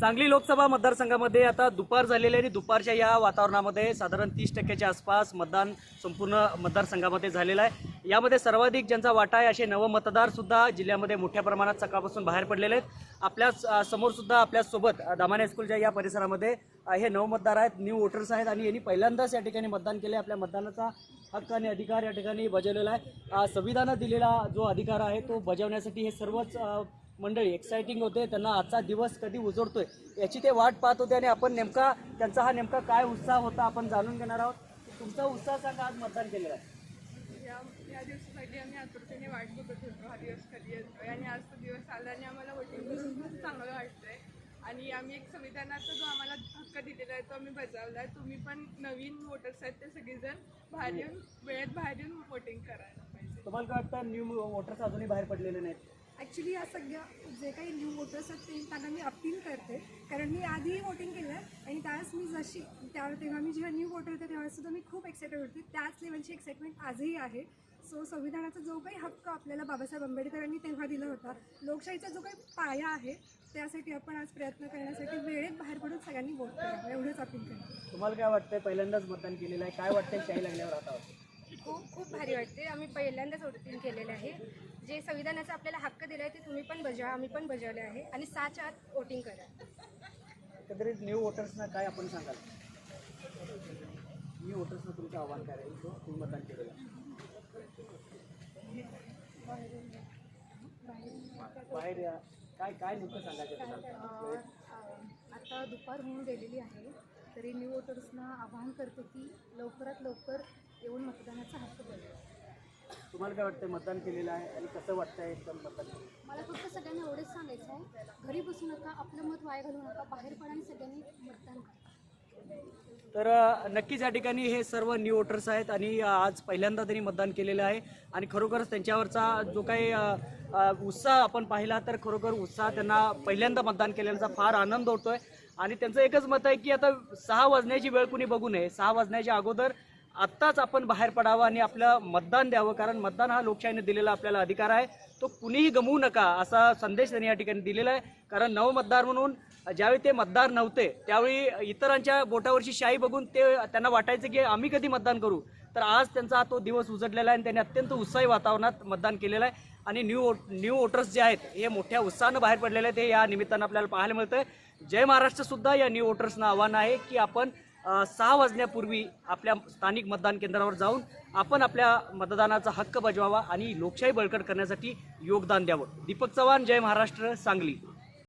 सांगली लोकसभा मतदारसंघामध्ये आता दुपार झालेली आहे आणि दुपारच्या या वातावरणामध्ये साधारण तीस टक्क्याच्या आसपास मतदान संपूर्ण मतदारसंघामध्ये झालेलं आहे. यामध्ये सर्वाधिक ज्यांचा वाटा आहे असे नवमतदार सुद्धा जिल्ह्यामध्ये मोठ्या प्रमाणात सकाळपासून बाहेर पडलेले आहेत. आपल्या समोरसुद्धा समोर सुद्धा आपल्यासोबत दामाने हायस्कूलच्या या परिसरामध्ये हे नवमतदार आहेत न्यू वोटर्स आहेत आणि यांनी पहिल्यांदाच या ठिकाणी मतदान केले आपल्या मतदानाचा हक्क आणि अधिकार या ठिकाणी बजावलेला आहे. संविधानात दिलेला जो अधिकार आहे तो बजावण्यासाठी हे सर्वच मंडळी एक्साइटिंग होते. त्यांना आजचा दिवस कधी उजळतोय याची ते वाट पाहत होते आणि आपण नेमका त्यांचा हा नेमका काय उत्साह होता आपण जाणून घेणार आहोत. तुमचा उत्साह सांगा आज मतदान केलेलं आहे. दिवसासाठी आम्ही आतुरतेने वाट बघत होतो हा दिवस कधी येतोय? आणि आज तो दिवस आला आणि आम्हाला वोटिंग करून खूप चांगलं वाटतंय. आणि आम्ही एक संविधानाचा जो आम्हाला हक्क दिलेला आहे तो आम्ही बजावला आहे. तुम्ही पण नवीन वोटर्स आहेत ते सगळेजण बाहेर येऊन वेळेत बाहेर येऊन वोटिंग करायला पाहिजे. तुम्हाला काय वाटतं न्यू वोटर्स अजूनही बाहेर पडलेले नाहीत? ॲक्च्युली या सगळ्या जे काही न्यू वोटर्स आहेत ते त्यांना मी अपील करते. कारण मी आधीही वोटिंग केलं आहे आणि त्यावेळेस मी जशी त्या तेव्हा मी जेव्हा न्यू वोटर होते तेव्हासुद्धा सुद्धा मी खूप एक्सायटेड होते. त्याच लेवलची एक्साइटमेंट आजही आहे. सो संविधानाचा जो काही हक्क आपल्याला बाबासाहेब आंबेडकरांनी तेव्हा दिला होता लोकशाहीचा जो काही पाया आहे त्यासाठी आपण आज प्रयत्न करण्यासाठी वेळेत बाहेर पडून सगळ्यांनी वोट करावं. एवढंच अपील करतो. तुम्हाला काय वाटतंय पहिल्यांदाच मतदान केलेलं आहे? काय वाटतंय? शाही लागल्यावर आता? खूप खूप भारी वाटते. आम्ही पहिल्यांदाच वोटिंग केलेले आहे. जे संविधानाचा आपल्याला हक्क दिला आहे ते तुम्ही पण बजावा आम्ही पण बजावले आहे. आणि सहाच्या आत वोटिंग करा. एकंदरीत न्यू वोटर्सना काय आपण सांगाल? न्यू वोटर्सना तुमचं आव्हान काय राहील? तो तुम्ही मतदान केलेलं बाहेर या. काय काय नेमकं सांगायचं तुम्हाला? आता दुपार होऊन गेलेली आहे. तरी न्यू वोटर्सना आवाहन करते की लवकरात लवकर येऊन मतदानाचा हक्क बजावा तुम्हाला काय वाटतंय मतदान केलेलं आहे आणि कसं वाटतंय एकदम मतदान? केलं? मला फक्त सगळ्यांना एवढंच सांगायचं आहे घरी बसू नका आपलं मत वाया घालू नका बाहेर पडा आणि सगळ्यांनी मतदान करा. तर अ, नक्कीच या ठिकाणी हे सर्व न्यू वोटर्स आहेत आणि अ, आज पहिल्यांदा त्यांनी मतदान केलेलं आहे आणि खरोखरच त्यांच्यावरचा जो काही अ, अ, उत्साह आपण पाहिला तर खरोखर उत्साह त्यांना पहिल्यांदा मतदान केल्याचा फार आनंद होतोय. आणि त्यांचं एकच मत आहे की आता सहा वाजण्याची वेळ कुणी बघू नये. सहा वाजण्याच्या अगोदर आत्ताच आपण बाहेर पडावं आणि आपलं मतदान द्यावं कारण मतदान हा लोकशाहीने दिलेला आपल्याला अधिकार आहे. तो कुणीही गमवू नका असा संदेश त्यांनी या ठिकाणी दिलेला आहे. कारण नवमतदार म्हणून ज्यावेळी ते मतदार नव्हते त्यावेळी इतरांच्या बोटावरची शाही बघून ते त्यांना वाटायचं की आम्ही कधी मतदान करू? तर आज त्यांचा तो दिवस उजडलेला आहे आणि त्यांनी अत्यंत उत्साही वातावरणात मतदान केलेलं आहे. आणि न्यू न्यू वोटर्स जे आहेत हे मोठ्या उत्साहानं बाहेर पडलेले आहेत हे या निमित्तानं आपल्याला पाहायला मिळतं जय महाराष्ट्रसुद्धा या न्यू वोटर्सना आव्हान आहे की आपण सहा वाजण्यापूर्वी आपल्या स्थानिक मतदान केंद्रावर जाऊन आपण आपल्या मतदानाचा हक्क बजवावा आणि लोकशाही बळकट करण्यासाठी योगदान द्यावं. दीपक चव्हाण जय महाराष्ट्र सांगली.